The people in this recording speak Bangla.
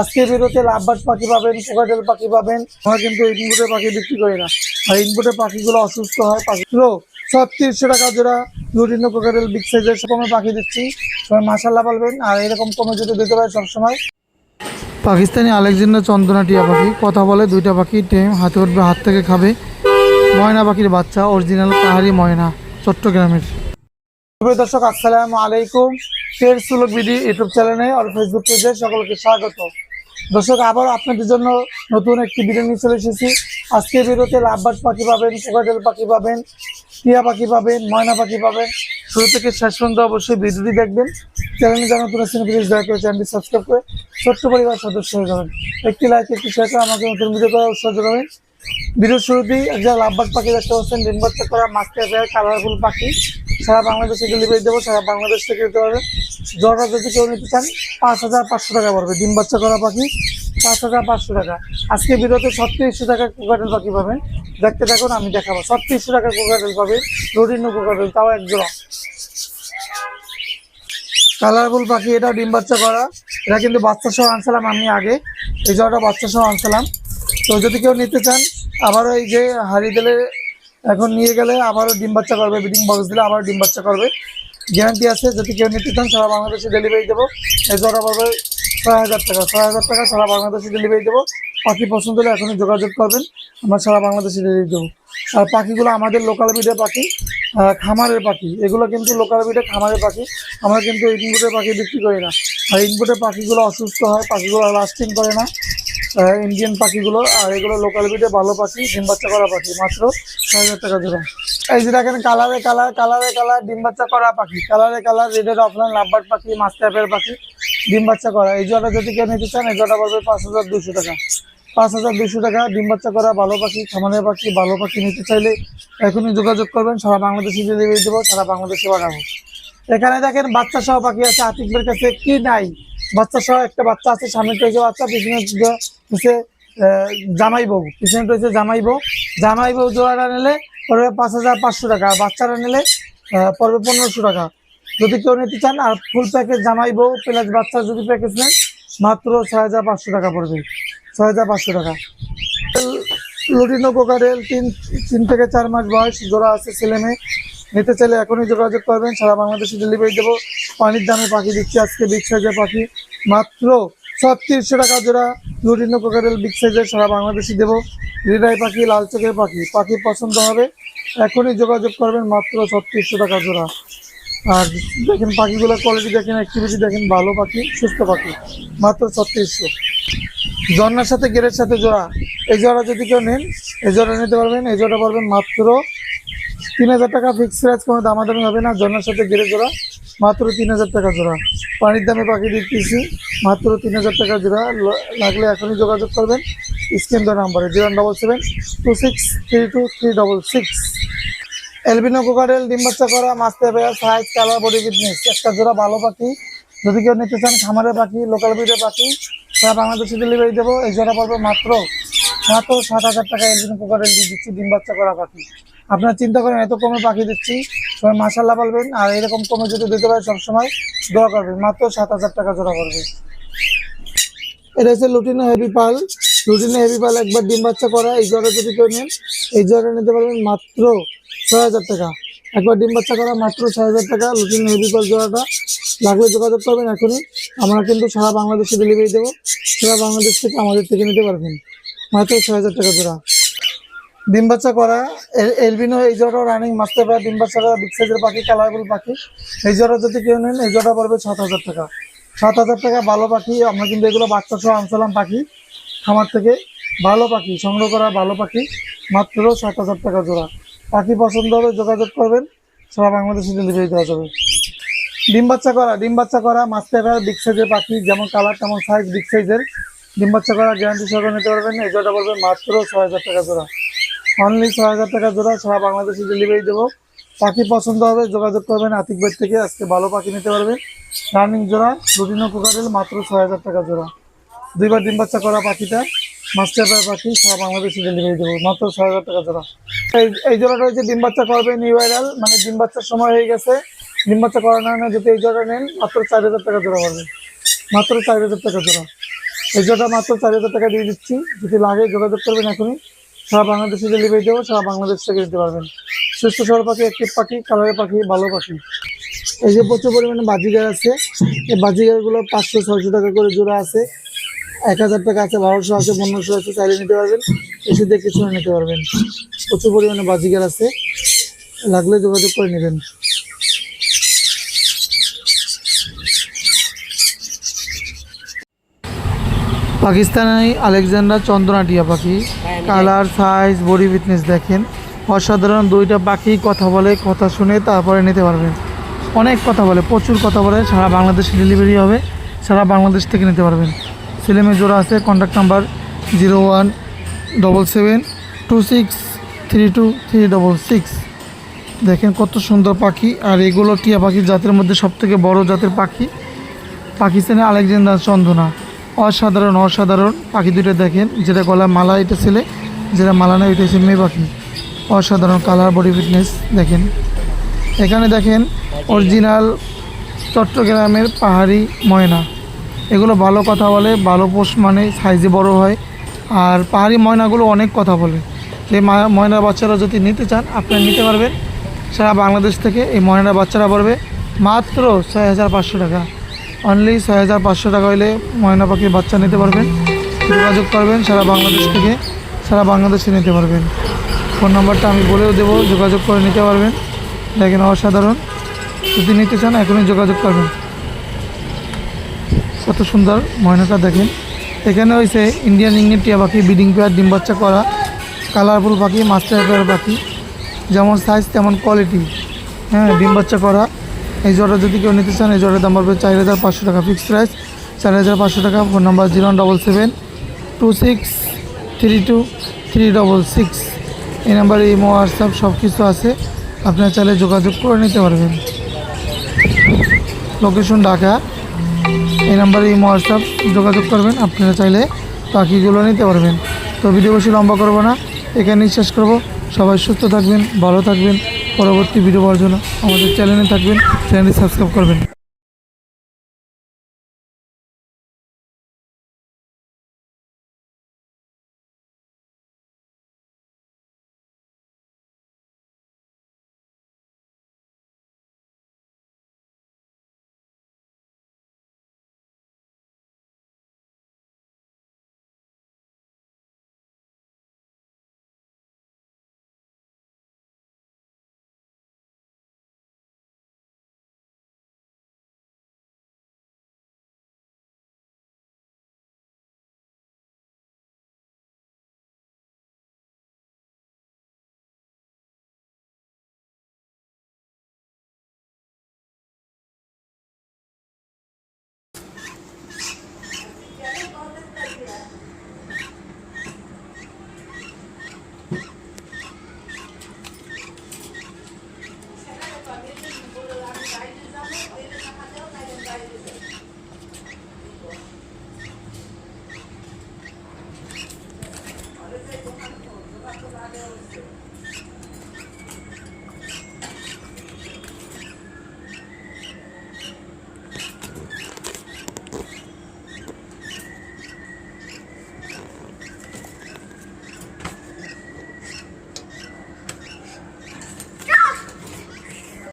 আজকে বেরোতে লাভবার্ড পাখি পাবেন কোকাটেল পাখি পাবেন। আমরা কিন্তু ইনপুটের পাখি বিক্রি করি না। আর ইনপুটের পাখিগুলো অসুস্থ হয় পাখিগুলো ছত্রিশশো টাকা জোড়া লুটিনো কোকাটেল বিগ সাইজের কমে পাখি দিচ্ছি। সবাই মাসাল্লাহ পালবেন আর এরকম কমে যদি দিতে পারে সবসময়। পাকিস্তানি আলেকজান্ডার চন্দনা টিয়া পাখি কথা বলে দুইটা পাখি টেম হাতে উঠবে হাত থেকে খাবে। ময়না পাখির বাচ্চা অরিজিনাল পাহাড়ি ময়না চট্টগ্রামের। দর্শক আসসালামু আলাইকুম। ফের সুলক বিডি ইউটিউব চ্যানেলে আর ফেসবুক পেজে সকলকে স্বাগত। দর্শক আবার আপনাদের জন্য নতুন একটি ভিডিও নিয়ে চলে এসেছি। আজকে ভিডিওতে লাভবার্ড পাখি পাবেন, কোকাটেল পাখি পাবেন, টিয়া পাখি পাবেন, ময়না পাখি পাবেন। শুরু থেকে শেষ পর্যন্ত অবশ্যই ভিডিওটি দেখবেন। চ্যানেলে যারা নতুন আছেন প্লিজ দয়া করে চ্যানেলটি সাবস্ক্রাইব করে ছোট্ট পরিবার সদস্য হয়ে যাবেন। একটি লাইক একটি শেয়ার করে আমাকে নতুন ভিডিও করার উৎসাহ যোগাবেন। ভিডিওর শুরুতেই একজন লাভবার্ড পাখি দেখতে পাচ্ছেন ডিম বাচ্চা করা মাস্টার কালারফুল পাখি। সারা বাংলাদেশে ডেলিভারি দেবো, সারা বাংলাদেশ থেকে দিতে পারবেন জটা যদি কেউ নিতে চান, পাঁচ হাজার পাঁচশো টাকা পড়বে, ডিম বাচ্চা করা পাখি, পাঁচ হাজার পাঁচশো টাকা। আজকে ভিডিওতে ছত্রিশশো টাকা কোকাটেল পাখি পাবেন। দেখতে থাকুন, আমি দেখাবো। ছত্রিশশো টাকা কোকাটেল পাবে রোডিনো কোকাটেল তাও এক জোড়া। কালারফুল পাখি, এটা ডিম বাচ্চা করা। এটা কিন্তু বাচ্চা সহ আনছিলাম আমি আগে। এই জোড়াটা বাচ্চা সহ আনছিলাম। তো যদি কেউ নিতে চান, আবারও এই যে হারি দিলে এখন নিয়ে গেলে আবারও ডিম বাচ্চা করবে ব্রিডিং বক্স দিলে আবার ডিম বাচ্চা করবে। গ্যারান্টি আছে, যদি কেউ নিতে চান, সারা বাংলাদেশে ডেলিভারি দেবো। এই জোড়া পড়বে ছয় হাজার টাকা, ছয় হাজার টাকা সারা বাংলাদেশে ডেলিভারি দেবো। পাখি পছন্দ হলে এখনই যোগাযোগ করবেন, আমরা সারা বাংলাদেশে ডেলিভারি দেবো। আর পাখিগুলো আমাদের লোকাল বিডের পাখি খামারের পাখি। এগুলো কিন্তু লোকাল বিডে খামারের পাখি, আমরা কিন্তু ইনপুটের পাখি বিক্রি করি না। আর ইনপুটের পাখিগুলো অসুস্থ হয়, পাখিগুলো লাস্টিং করে না। ইন্ডিয়ান পাখিগুলো, আর এগুলো লোকাল বিটে ভালো পাখি, ডিম বাচ্চা করা পাখি, মাত্র ছয় হাজার টাকা জোড়া। এই যে দেখেন কালারে কালার কালারে কালার ডিম বাচ্চা করা পাখি। কালারে কালার রেডের অফলাইন লাভবার্ড পাখি মাছ টাইপের পাখি, ডিম বাচ্চা করা। এই জোড়া যদি কেউ নিতে চান, এই জোড়া পড়বে পাঁচ হাজার দুশো টাকা। পাঁচ হাজার দুশো টাকা, ডিম বাচ্চা করা ভালো পাখি খামারের পাখি, ভালো পাখি নিতে চাইলে এখনই যোগাযোগ করবেন, সারা বাংলাদেশে ডেলিভারি দেবো, সারা বাংলাদেশে পাঠাবো। এখানে দেখেন বাচ্চা সহ পাখি আছে, আতিকদের কাছে কি নাই? বাচ্চা সহ একটা বাচ্চা আছে, সামনে রয়েছে বাচ্চা, পিছনে হচ্ছে জামাই বউ। পিছনে রয়েছে জামাই বউ। জামাই বউ জোড়াটা নিলে পড়বে পাঁচ হাজার পাঁচশো টাকা, আর বাচ্চারা নিলে পড়বে পনেরোশো টাকা। যদি কেউ নিতে চান, আর ফুল প্যাকেজ জামাই বউ প্লাস বাচ্চা যদি প্যাকেজ নেন, মাত্র ছয় হাজার পাঁচশো টাকা পড়বে। ছয় হাজার পাঁচশো টাকা। লুটিনো কোকারেল, তিন তিন থেকে চার মাস বয়স, জোড়া আছে, ছেলে মেয়ে। নিতে চাইলে এখনই যোগাযোগ করবেন। সারা বাংলাদেশে ডেলিভারি দেবো। পানির দামে পাখি দিচ্ছি আজকে, বিগ সাইজের পাখি। মাত্র ছত্রিশশো টাকা জোড়া লুটিনো কোকারেল বিগ সাইজের সারা বাংলাদেশে দেবো। হৃদয় পাখি, লাল চোখের পাখি পাখি পছন্দ হবে, এখনই যোগাযোগ করবেন মাত্র ছত্রিশশো টাকা জোড়া। আর দেখেন পাখিগুলোর কোয়ালিটি দেখেন অ্যাক্টিভিটি দেখেন, ভালো পাখি, সুস্থ পাখি, মাত্র ছত্রিশশো। ঝর্নার সাথে গেরের সাথে জোড়া, এই জোড়া যদি কেউ নেন, এই জোড়া নিতে পারবেন, এই জোড়া পারবেন মাত্র তিন হাজার টাকা ফিক্স প্রাইস কোনো দামাদামি হবে না ঝর্নার সাথে গেরে জোড়া। মাত্র তিন হাজার টাকা জোড়া। পানির দামে পাখি দিতেছি মাত্র তিন হাজার টাকা জোড়া। লাগলে এখনই যোগাযোগ করবেন। স্ক্রিন দেওয়া নাম্বারে zero double seven two six three two three double six. Albino cockatiel ডিম বাচ্চা করা, মাছতে pair size, colour, body fitness. একটা জোড়া ভালো পাখি। যদি কেউ নিতে চান খামারের পাখি, লোকাল ব্রিডের পাখি, সারা বাংলাদেশে ডেলিভারি দেবো। এই জোড়া পড়বে মাত্র মাত্র সাত হাজার টাকা এলবিনো কোকারেল দিয়ে দিচ্ছি ডিম বাচ্চা করা পাখি। আপনারা চিন্তা করেন, এত কমে পাখি দিচ্ছি। সবাই মাসাল্লাহ বলবেন। আর এরকম কমে যদি দিতে পারে সবসময় দোয়া করবেন। মাত্র সাত হাজার টাকা জোড়া করবে। এটা হচ্ছে lutino heavy pied. Lutino heavy pied একবার ডিম বাচ্চা করা, এই জ্বরে যদি কেউ নেন, এই জ্বরে নিতে পারবেন মাত্র ছয় হাজার টাকা। একবার ডিম বাচ্চা করা, মাত্র ছয় হাজার টাকা। লুটিনো হেভি পাল জোড়াটা লাগলে যোগাযোগ করবেন এখনই। আমরা কিন্তু সারা বাংলাদেশে ডেলিভারি দেবো। সারা বাংলাদেশ থেকে আমাদের থেকে নিতে পারবেন। মাত্র ছয় হাজার টাকা জোড়া। ডিম বাচ্চা করা। এলবিনো, এই জোড়া রানিং মাস্টার পায় ডিম বাচ্চা করা বিগ সাইজের পাখি কালারফুল পাখি। এই জোড়া যদি কেউ নেন, এই জোড়া পড়বে সাত হাজার টাকা। সাত হাজার টাকা ভালো পাখি, আমরা কিন্তু এগুলো বাচ্চা সহ আনছিলাম পাখি, খামার থেকে। ভালো পাখি, সংগ্রহ করা ভালো পাখি, মাত্র সাত হাজার টাকা জোড়া। পাখি পছন্দ হবে, যোগাযোগ করবেন। সারা বাংলাদেশে ডেলিভারি দেওয়া যাবে। ডিম বাচ্চা করা, ডিম বাচ্চা করা মাস্টার বিগ সাইজের পাখি, যেমন কালার তেমন সাইজ বিগ সাইজের ডিম বাচ্চা করা গ্যারান্টি সহকারে নিতে পারবেন, এই জোড়া পড়বে মাত্র ছয় হাজার টাকা জোড়া। অনলি ছ হাজার টাকা জোড়া সারা বাংলাদেশে ডেলিভারি দেবো। পাখি পছন্দ হবে, যোগাযোগ করবেন আতিক বেড থেকে, আজকে ভালো পাখি নিতে পারবেন। রানিং জোড়া রুটিনো কুকারেল মাত্র ছ হাজার টাকা জোড়া। দুইবার ডিম বাচ্চা করা পাখিটা মাস্টার পাখি, সারা বাংলাদেশে ডেলিভারি দেবো, মাত্র ছয় হাজার টাকা জোড়া। এই এই জোড়াটা হচ্ছে ডিম বাচ্চা করবে নিউ ভাইরাল মানে ডিম বাচ্চার সময় হয়ে গেছে। ডিম বাচ্চা করানো না যদি এই জোড়া নেন, মাত্র চার হাজার টাকা জোড়া পারবে মাত্র চার হাজার টাকা জোড়া। এই জোড়াটা মাত্র চার হাজার টাকা দিয়ে দিচ্ছি। যদি লাগে যোগাযোগ করবেন এখনই। সারা বাংলাদেশে ডেলিভারি দেবো, সারা বাংলাদেশ থেকে নিতে পারবেন। সুস্থ সরল পাখি, একটি পাখি, কালারের পাখি, ভালো পাখি। এই যে প্রচুর পরিমাণে বাজিগার আছে, এই বাজিগারগুলো পাঁচশো, ছয়শো টাকা করে জোড়া আছে। এক হাজার টাকা আছে, বারোশো আছে, পনেরোশো আছে, চাইলে নিতে পারবেন। এসে দেখে শুনে নিতে পারবেন। প্রচুর পরিমাণে বাজিগার আছে। লাগলে যোগাযোগ করে নেবেন। পাকিস্তানি আলেকজান্ডার চন্দ্রনা টিয়া পাখি, কালার, সাইজ, বডি ফিটনেস দেখেন। অসাধারণ দুইটা পাখি কথা বলে, কথা শুনে তারপরে নিতে পারবেন। অনেক কথা বলে, প্রচুর কথা বলে, সারা বাংলাদেশে ডেলিভারি হবে, সারা বাংলাদেশ থেকে নিতে পারবেন। ছেলেমেয়ে জোড়া আছে contact number zero one double seven two six three two three double six দেখেন কত সুন্দর পাখি, আর এগুলো টিয়া পাখির জাতের মধ্যে সবথেকে বড় জাতের পাখি, পাকিস্তানের আলেকজান্ডার চন্দনা। অসাধারণ অসাধারণ। পাখি দুটো দেখেন, যেটা গলা মালা এটা ছেলে, যেটা মালা না, এটা হচ্ছে মেয়ে পাখি। অসাধারণ কালার বডি ফিটনেস দেখেন। এখানে দেখেন অরিজিনাল চট্টগ্রামের পাহাড়ি ময়না। এগুলো ভালো কথা বলে, ভালো পোষ মানে সাইজে বড় হয়। আর পাহাড়ি ময়নাগুলো অনেক কথা বলে। মা- ময়নার বাচ্চারা যদি নিতে চান, আপনারা নিতে পারবেন। সারা বাংলাদেশ থেকে এই ময়নার বাচ্চারা পড়বে মাত্র ছয় হাজার পাঁচশো টাকা। অনলি ছয় হাজার পাঁচশো টাকা হলে ময়না পাখির বাচ্চা নিতে পারবেন। যোগাযোগ করবেন সারা বাংলাদেশ থেকে, সারা বাংলাদেশে নিতে পারবেন। ফোন নাম্বারটা আমি বলেও দেবো, যোগাযোগ করে নিতে পারবেন। দেখেন অসাধারণ। যদি নিতে চান, এখনই যোগাযোগ করবেন। কত সুন্দর ময়নাটা দেখেন। এখানে হয়েছে ইন্ডিয়ান ইংলিশ টিয়া পাখি বিডিং পেয়ার, ডিম বাচ্চা করা, কালারফুল পাখি, মাস্টার পেয়ার পাখি। যেমন সাইজ তেমন কোয়ালিটি হ্যাঁ ডিম বাচ্চা করা। এই জোড়া যদি কেউ নিতে চান, এই জোড়ার দাম পড়বে চার হাজার পাঁচশো টাকা ফিক্সড প্রাইস চার হাজার পাঁচশো টাকা phone number zero one double seven two six three two three double six এই নাম্বারে ইমো, হোয়াটসঅ্যাপ সব কিছু আছে। আপনারা চাইলে যোগাযোগ করে নিতে পারবেন। লোকেশন ঢাকা। এই নাম্বারে ইমো, হোয়াটসঅ্যাপ যোগাযোগ করবেন। আপনারা চাইলে পাখিগুলো নিতে পারবেন। তো ভিডিও বেশি লম্বা করব না। এখানেই শেষ করব। সবাই সুস্থ থাকবেন, ভালো থাকবেন। পরবর্তী ভিডিও পাওয়ার জন্য আমাদের চ্যানেলে থাকবেন চ্যানেলটি সাবস্ক্রাইব করবেন।